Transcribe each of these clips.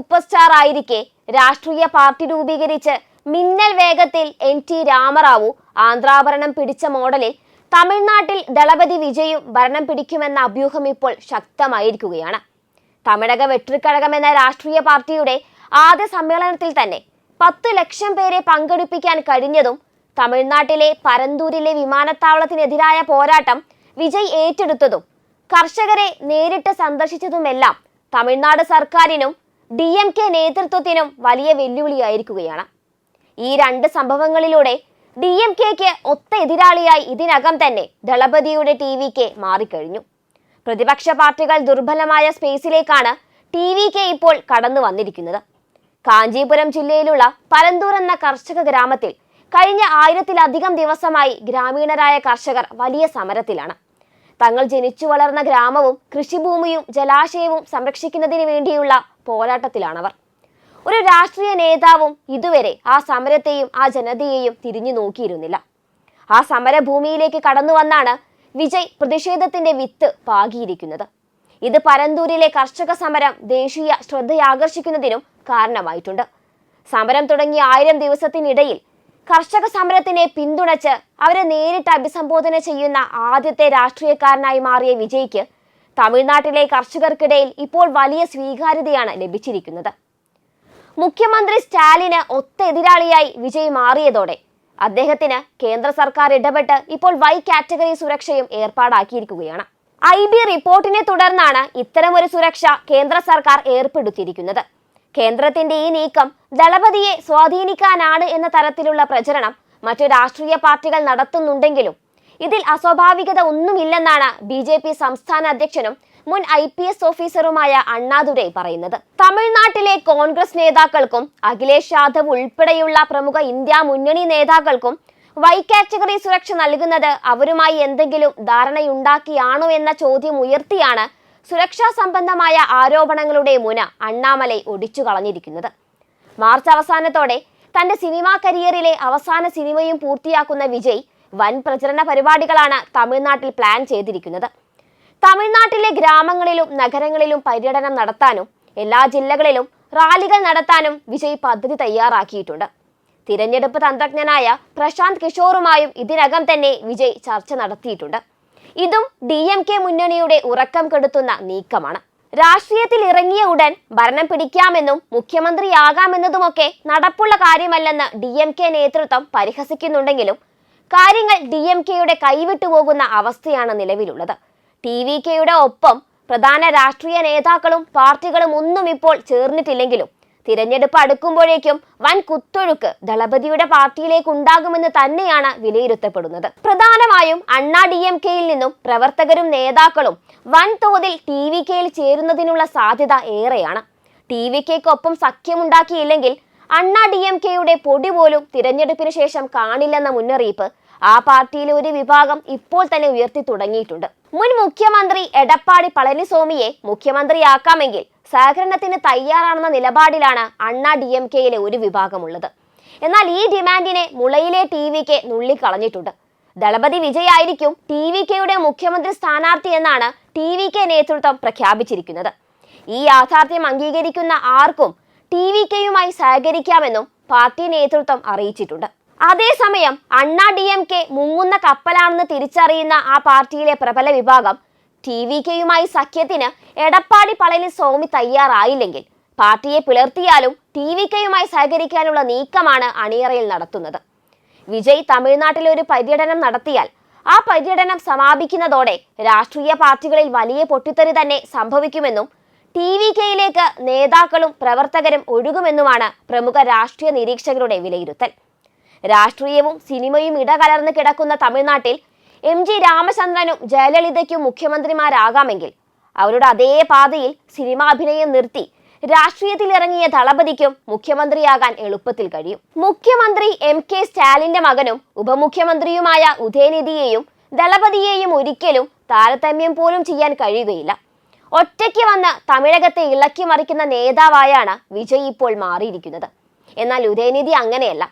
Super star ആയിരിക്കെ രാഷ്ട്രീയ party രൂപീകരിച്ച് മിന്നൽ വേഗത്തിൽ എൻ ടി രാമറാവു ആന്ധ്രാഭരണം പിടിച്ച മോഡലിൽ തമിഴ്നാട്ടിൽ ദളപതി വിജയും ഭരണം പിടിക്കുമെന്ന അഭ്യൂഹം ഇപ്പോൾ ശക്തമായിരിക്കുകയാണ്. തമിഴക വെട്രിക്കഴകം എന്ന രാഷ്ട്രീയ പാർട്ടിയുടെ ആദ്യ സമ്മേളനത്തിൽ തന്നെ പത്ത് ലക്ഷം പേരെ പങ്കെടുപ്പിക്കാൻ കഴിഞ്ഞതും തമിഴ്നാട്ടിലെ പരന്തൂരിലെ വിമാനത്താവളത്തിനെതിരായ പോരാട്ടം വിജയ് ഏറ്റെടുത്തതും കർഷകരെ നേരിട്ട് സന്ദർശിച്ചതുമെല്ലാം തമിഴ്നാട് സർക്കാരിനും ഡി എം കെ നേതൃത്വത്തിനും വലിയ വെല്ലുവിളിയായിരിക്കുകയാണ്. ഈ രണ്ട് സംഭവങ്ങളിലൂടെ ഡി എം കെക്ക് ഒത്ത എതിരാളിയായി ഇതിനകം തന്നെ ദളപതിയുടെ ടി വി കെ മാറിക്കഴിഞ്ഞു. പ്രതിപക്ഷ പാർട്ടികൾ ദുർബലമായ സ്പേസിലേക്കാണ് ടി വി കെ ഇപ്പോൾ കടന്നു വന്നിരിക്കുന്നത്. കാഞ്ചീപുരം ജില്ലയിലുള്ള പരന്തൂർ എന്ന കർഷക ഗ്രാമത്തിൽ കഴിഞ്ഞ ആയിരത്തിലധികം ദിവസമായി ഗ്രാമീണരായ കർഷകർ വലിയ സമരത്തിലാണ്. തങ്ങൾ ജനിച്ചു വളർന്ന ഗ്രാമവും കൃഷിഭൂമിയും ജലാശയവും സംരക്ഷിക്കുന്നതിന് വേണ്ടിയുള്ള പോരാട്ടത്തിലാണവർ. ഒരു രാഷ്ട്രീയ നേതാവും ഇതുവരെ ആ സമരത്തെയും ആ ജനതയെയും തിരിഞ്ഞു നോക്കിയിരുന്നില്ല. ആ സമരഭൂമിയിലേക്ക് കടന്നു വന്നാണ് വിജയ് പ്രതിഷേധത്തിന്റെ വിത്ത് പാകിയിരിക്കുന്നത്. ഇത് പരന്തൂരിലെ കർഷക സമരം ദേശീയ ശ്രദ്ധയാകർഷിക്കുന്നതിനും കാരണമായിട്ടുണ്ട്. സമരം തുടങ്ങിയ ആയിരം ദിവസത്തിനിടയിൽ കർഷക സമരത്തിനെ പിന്തുണച്ച് അവരെ നേരിട്ട് അഭിസംബോധന ചെയ്യുന്ന ആദ്യത്തെ രാഷ്ട്രീയക്കാരനായി മാറിയ വിജയ്ക്ക് തമിഴ്നാട്ടിലെ കർഷകർക്കിടയിൽ ഇപ്പോൾ വലിയ സ്വീകാര്യതയാണ് ലഭിച്ചിരിക്കുന്നത്. മുഖ്യമന്ത്രി സ്റ്റാലിന് ഒത്ത എതിരാളിയായി വിജയ് മാറിയതോടെ അദ്ദേഹത്തിന് കേന്ദ്ര സർക്കാർ ഇടപെട്ട് ഇപ്പോൾ വൈ കാറ്റഗറി സുരക്ഷയും ഏർപ്പാടാക്കിയിരിക്കുകയാണ്. ഐ ബി റിപ്പോർട്ടിനെ തുടർന്നാണ് ഇത്തരമൊരു സുരക്ഷ കേന്ദ്ര സർക്കാർ ഏർപ്പെടുത്തിയിരിക്കുന്നത്. കേന്ദ്രത്തിന്റെ ഈ നീക്കം ദളപതിയെ സ്വാധീനിക്കാനാണ് എന്ന തരത്തിലുള്ള പ്രചരണം മറ്റു രാഷ്ട്രീയ പാർട്ടികൾ നടത്തുന്നുണ്ടെങ്കിലും ഇതിൽ അസ്വാഭാവികത ഒന്നുമില്ലെന്നാണ് ബി ജെ പി സംസ്ഥാന അധ്യക്ഷനും മുൻ ഐ പി എസ് ഓഫീസറുമായ അണ്ണാദുരൈ പറയുന്നത്. തമിഴ്നാട്ടിലെ കോൺഗ്രസ് നേതാക്കൾക്കും അഖിലേഷ് യാദവ് ഉൾപ്പെടെയുള്ള പ്രമുഖ ഇന്ത്യ മുന്നണി നേതാക്കൾക്കും വൈ കാറ്റഗറി സുരക്ഷ നൽകുന്നത് അവരുമായി എന്തെങ്കിലും ധാരണയുണ്ടാക്കിയാണോ എന്ന ചോദ്യം ഉയർത്തിയാണ് സുരക്ഷാ സംബന്ധമായ ആരോപണങ്ങളുടെ മുന അണ്ണാമലൈ ഒടിച്ചു കളഞ്ഞിരിക്കുന്നത്. മാർച്ച് അവസാനത്തോടെ തന്റെ സിനിമാ കരിയറിലെ അവസാന സിനിമയും പൂർത്തിയാക്കുന്ന വിജയ് വൻ പ്രചരണ പരിപാടികളാണ് തമിഴ്നാട്ടിൽ പ്ലാൻ ചെയ്തിരിക്കുന്നത്. തമിഴ്നാട്ടിലെ ഗ്രാമങ്ങളിലും നഗരങ്ങളിലും പര്യടനം നടത്താനും എല്ലാ ജില്ലകളിലും റാലികൾ നടത്താനും വിജയ് പദ്ധതി തയ്യാറാക്കിയിട്ടുണ്ട്. തിരഞ്ഞെടുപ്പ് തന്ത്രജ്ഞനായ പ്രശാന്ത് കിഷോറുമായും ഇതിനകം തന്നെ വിജയ് ചർച്ച നടത്തിയിട്ടുണ്ട്. ഇതും ഡി എം കെ മുന്നണിയുടെ ഉറക്കം കെടുത്തുന്ന നീക്കമാണ്. രാഷ്ട്രീയത്തിൽ ഇറങ്ങിയ ഉടൻ ഭരണം പിടിക്കാമെന്നും മുഖ്യമന്ത്രിയാകാമെന്നതുമൊക്കെ നടപ്പുള്ള കാര്യമല്ലെന്ന് ഡി എം കെ നേതൃത്വം പരിഹസിക്കുന്നുണ്ടെങ്കിലും കാര്യങ്ങൾ ഡി എം കെയുടെ കൈവിട്ടുപോകുന്ന അവസ്ഥയാണ് നിലവിലുള്ളത്. ടി വി കെയുടെ ഒപ്പം പ്രധാന രാഷ്ട്രീയ നേതാക്കളും പാർട്ടികളും ഒന്നും ഇപ്പോൾ ചേർന്നിട്ടില്ലെങ്കിലും തിരഞ്ഞെടുപ്പ് അടുക്കുമ്പോഴേക്കും വൻ കുത്തൊഴുക്ക് ദളപതിയുടെ പാർട്ടിയിലേക്ക് ഉണ്ടാകുമെന്ന് തന്നെയാണ് വിലയിരുത്തപ്പെടുന്നത്. പ്രധാനമായും അണ്ണാ ഡി എം കെയിൽ നിന്നും പ്രവർത്തകരും നേതാക്കളും വൻതോതിൽ ടി വി കെയിൽ ചേരുന്നതിനുള്ള സാധ്യത ഏറെയാണ്. ടി വി കെക്കൊപ്പം സഖ്യമുണ്ടാക്കിയില്ലെങ്കിൽ അണ്ണാ ഡി എം കെയുടെ പൊടി പോലും തിരഞ്ഞെടുപ്പിന് ശേഷം കാണില്ലെന്ന മുന്നറിയിപ്പ് ആ പാർട്ടിയിലെ ഒരു വിഭാഗം ഇപ്പോൾ തന്നെ ഉയർത്തി തുടങ്ങിയിട്ടുണ്ട്. മുൻ മുഖ്യമന്ത്രി എടപ്പാടി പളനിസ്വാമിയെ മുഖ്യമന്ത്രിയാക്കാമെങ്കിൽ സഹകരണത്തിന് തയ്യാറാണെന്ന നിലപാടിലാണ് അണ്ണാ ഡി എം കെയിലെ ഒരു വിഭാഗമുള്ളത്. എന്നാൽ ഈ ഡിമാൻഡിനെ മുളയിലെ ടി വി കെ നുള്ളിക്കളഞ്ഞിട്ടുണ്ട്. ദളപതി വിജയ് ആയിരിക്കും ടി വി കെയുടെ മുഖ്യമന്ത്രി സ്ഥാനാർത്ഥി എന്നാണ് ടി വി കെ നേതൃത്വം പ്രഖ്യാപിച്ചിരിക്കുന്നത്. ഈ യാഥാർത്ഥ്യം അംഗീകരിക്കുന്ന ആർക്കും ടി വി കെയുമായി സഹകരിക്കാമെന്നും പാർട്ടി നേതൃത്വം അറിയിച്ചിട്ടുണ്ട്. അതേസമയം അണ്ണാ ഡി എം കെ മുങ്ങുന്ന കപ്പലാണെന്ന് തിരിച്ചറിയുന്ന ആ പാർട്ടിയിലെ പ്രബല വിഭാഗം ടി വി കെയുമായി സഖ്യത്തിന് എടപ്പാടി പളനി സ്വാമി തയ്യാറായില്ലെങ്കിൽ പാർട്ടിയെ പിളർത്തിയാലും ടി വി കെയുമായി സഹകരിക്കാനുള്ള നീക്കമാണ് അണിയറയിൽ നടത്തുന്നത്. വിജയ് തമിഴ്നാട്ടിൽ ഒരു പര്യടനം നടത്തിയാൽ ആ പര്യടനം സമാപിക്കുന്നതോടെ രാഷ്ട്രീയ പാർട്ടികളിൽ വലിയ പൊട്ടിത്തെറി തന്നെ സംഭവിക്കുമെന്നും ടി വി കെയിലേക്ക് നേതാക്കളും പ്രവർത്തകരും ഒഴുകുമെന്നുമാണ് പ്രമുഖ രാഷ്ട്രീയ നിരീക്ഷകരുടെ വിലയിരുത്തൽ. രാഷ്ട്രീയവും സിനിമയും ഇടകലർന്ന് കിടക്കുന്ന തമിഴ്നാട്ടിൽ എം ജി രാമചന്ദ്രനും ജയലളിതയ്ക്കും മുഖ്യമന്ത്രിമാരാകാമെങ്കിൽ അവരുടെ അതേ പാതയിൽ സിനിമാഭിനയം നിർത്തി രാഷ്ട്രീയത്തിൽ ഇറങ്ങിയ ദളപതിക്കും മുഖ്യമന്ത്രിയാകാൻ എളുപ്പത്തിൽ കഴിയും. മുഖ്യമന്ത്രി എം കെ സ്റ്റാലിന്റെ മകനും ഉപമുഖ്യമന്ത്രിയുമായ ഉദയനിധിയെയും ദളപതിയെയും ഒരിക്കലും താരതമ്യം പോലും ചെയ്യാൻ കഴിയുകയില്ല. ഒറ്റയ്ക്ക് വന്ന് തമിഴകത്തെ ഇളക്കി മറിക്കുന്ന നേതാവായാണ് വിജയ് ഇപ്പോൾ മാറിയിരിക്കുന്നത്. എന്നാൽ ഉദയനിധി അങ്ങനെയല്ല.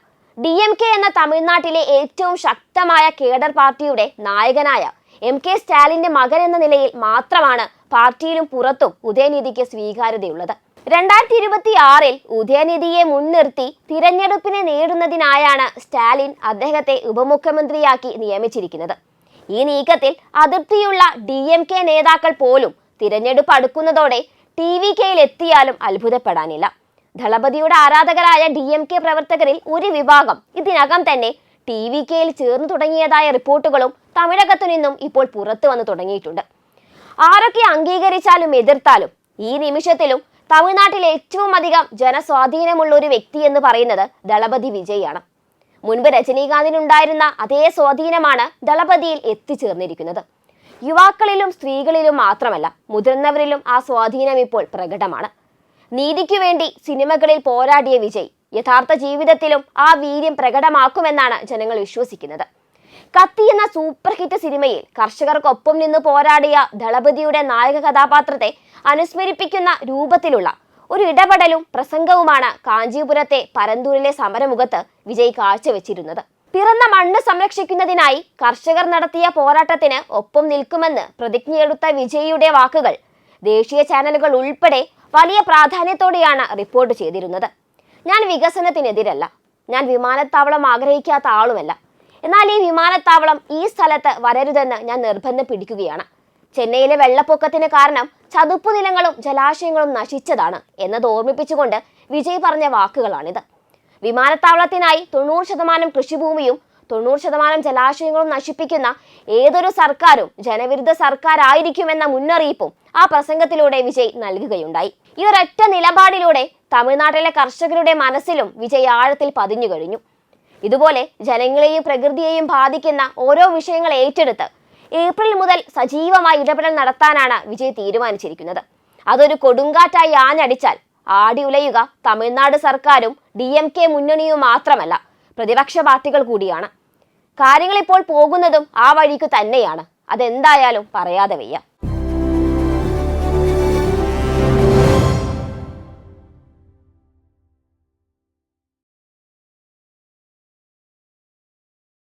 ഡി എം കെ എന്ന തമിഴ്നാട്ടിലെ ഏറ്റവും ശക്തമായ കേഡർ പാർട്ടിയുടെ നായകനായ എം കെ സ്റ്റാലിന്റെ മകൻ എന്ന നിലയിൽ മാത്രമാണ് പാർട്ടിയിലും പുറത്തും ഉദയനിധിക്ക് സ്വീകാര്യതയുള്ളത്. രണ്ടായിരത്തി ഇരുപത്തി ആറിൽ ഉദയനിധിയെ മുൻനിർത്തി തിരഞ്ഞെടുപ്പിനെ നേടുന്നതിനായാണ് സ്റ്റാലിൻ അദ്ദേഹത്തെ ഉപമുഖ്യമന്ത്രിയാക്കി നിയമിച്ചിരിക്കുന്നത്. ഈ നീക്കത്തിൽ അതിർത്തിയുള്ള ഡി എം കെ നേതാക്കൾ പോലും തിരഞ്ഞെടുപ്പ് അടുക്കുന്നതോടെ ടി വി കെയിൽ എത്തിയാലും അത്ഭുതപ്പെടാനില്ല. ദളപതിയുടെ ആരാധകരായ ഡി എം കെ പ്രവർത്തകരിൽ ഒരു വിഭാഗം ഇതിനകം തന്നെ ടി വി കെയിൽ ചേർന്നു തുടങ്ങിയതായ റിപ്പോർട്ടുകളും തമിഴകത്തു നിന്നും ഇപ്പോൾ പുറത്തു വന്നു തുടങ്ങിയിട്ടുണ്ട്. ആരൊക്കെ അംഗീകരിച്ചാലും എതിർത്താലും ഈ നിമിഷത്തിലും തമിഴ്നാട്ടിൽ ഏറ്റവും അധികം ജനസ്വാധീനമുള്ള ഒരു വ്യക്തി എന്ന് പറയുന്നത് ദളപതി വിജയാണ്. മുൻപ് രജനീകാന്തിനുണ്ടായിരുന്ന അതേ സ്വാധീനമാണ് ദളപതിയിൽ എത്തിച്ചേർന്നിരിക്കുന്നത്. യുവാക്കളിലും സ്ത്രീകളിലും മാത്രമല്ല മുതിർന്നവരിലും ആ സ്വാധീനം ഇപ്പോൾ പ്രകടമാണ്. നീതിക്കു വേണ്ടി സിനിമകളിൽ പോരാടിയ വിജയ് യഥാർത്ഥ ജീവിതത്തിലും ആ വീര്യം പ്രകടമാക്കുമെന്നാണ് ജനങ്ങൾ വിശ്വസിക്കുന്നത്. കത്തി എന്ന സൂപ്പർ ഹിറ്റ് സിനിമയിൽ കർഷകർക്കൊപ്പം നിന്ന് പോരാടിയ ദളപതിയുടെ നായക കഥാപാത്രത്തെ അനുസ്മരിപ്പിക്കുന്ന രൂപത്തിലുള്ള ഒരു ഇടപെടലും പ്രസംഗവുമാണ് കാഞ്ചീപുരത്തെ പരന്തൂരിലെ സമരമുഖത്ത് വിജയ് കാഴ്ചവെച്ചിരുന്നത്. പിറന്ന മണ്ണ് സംരക്ഷിക്കുന്നതിനായി കർഷകർ നടത്തിയ പോരാട്ടത്തിന് ഒപ്പം നിൽക്കുമെന്ന് പ്രതിജ്ഞയെടുത്ത വിജയിയുടെ വാക്കുകൾ ദേശീയ ചാനലുകൾ ഉൾപ്പെടെ വലിയ പ്രാധാന്യത്തോടെയാണ് റിപ്പോർട്ട് ചെയ്തിരുന്നത്. ഞാൻ വികസനത്തിനെതിരല്ല. ഞാൻ വിമാനത്താവളം ആഗ്രഹിക്കാത്ത ആളുമല്ല. എന്നാൽ ഈ വിമാനത്താവളം ഈ സ്ഥലത്ത് വരരുതെന്ന് ഞാൻ നിർബന്ധം പിടിക്കുകയാണ്. ചെന്നൈയിലെ വെള്ളപ്പൊക്കത്തിന് കാരണം ചതുപ്പ് നിലങ്ങളും ജലാശയങ്ങളും നശിച്ചതാണ് എന്നത് ഓർമ്മിപ്പിച്ചുകൊണ്ട് വിജയ് പറഞ്ഞ വാക്കുകളാണിത്. വിമാനത്താവളത്തിനായി തൊണ്ണൂറ് ശതമാനം കൃഷിഭൂമിയും തൊണ്ണൂറ് ശതമാനം ജലാശയങ്ങളും നശിപ്പിക്കുന്ന ഏതൊരു സർക്കാരും ജനവിരുദ്ധ സർക്കാരായിരിക്കുമെന്ന മുന്നറിയിപ്പും ആ പ്രസംഗത്തിലൂടെ വിജയ് നൽകുകയുണ്ടായി. ഈ ഒരൊറ്റ നിലപാടിലൂടെ തമിഴ്നാട്ടിലെ കർഷകരുടെ മനസ്സിലും വിജയ് ആഴത്തിൽ പതിഞ്ഞു കഴിഞ്ഞു. ഇതുപോലെ ജനങ്ങളെയും പ്രകൃതിയെയും ബാധിക്കുന്ന ഓരോ വിഷയങ്ങൾ ഏറ്റെടുത്ത് ഏപ്രിൽ മുതൽ സജീവമായി ഇടപെടൽ നടത്താനാണ് വിജയ് തീരുമാനിച്ചിരിക്കുന്നത്. അതൊരു കൊടുങ്കാറ്റായി ആഞ്ഞടിച്ചാൽ ആടി ഉലയുക തമിഴ്നാട് സർക്കാരും ഡി എം കെ മുന്നണിയും മാത്രമല്ല പ്രതിപക്ഷ പാർട്ടികൾ കൂടിയാണ്. കാര്യങ്ങൾ ഇപ്പോൾ പോകുന്നതും ആ വഴിക്ക് തന്നെയാണ്. അതെന്തായാലും പറയാതെ വയ്യ.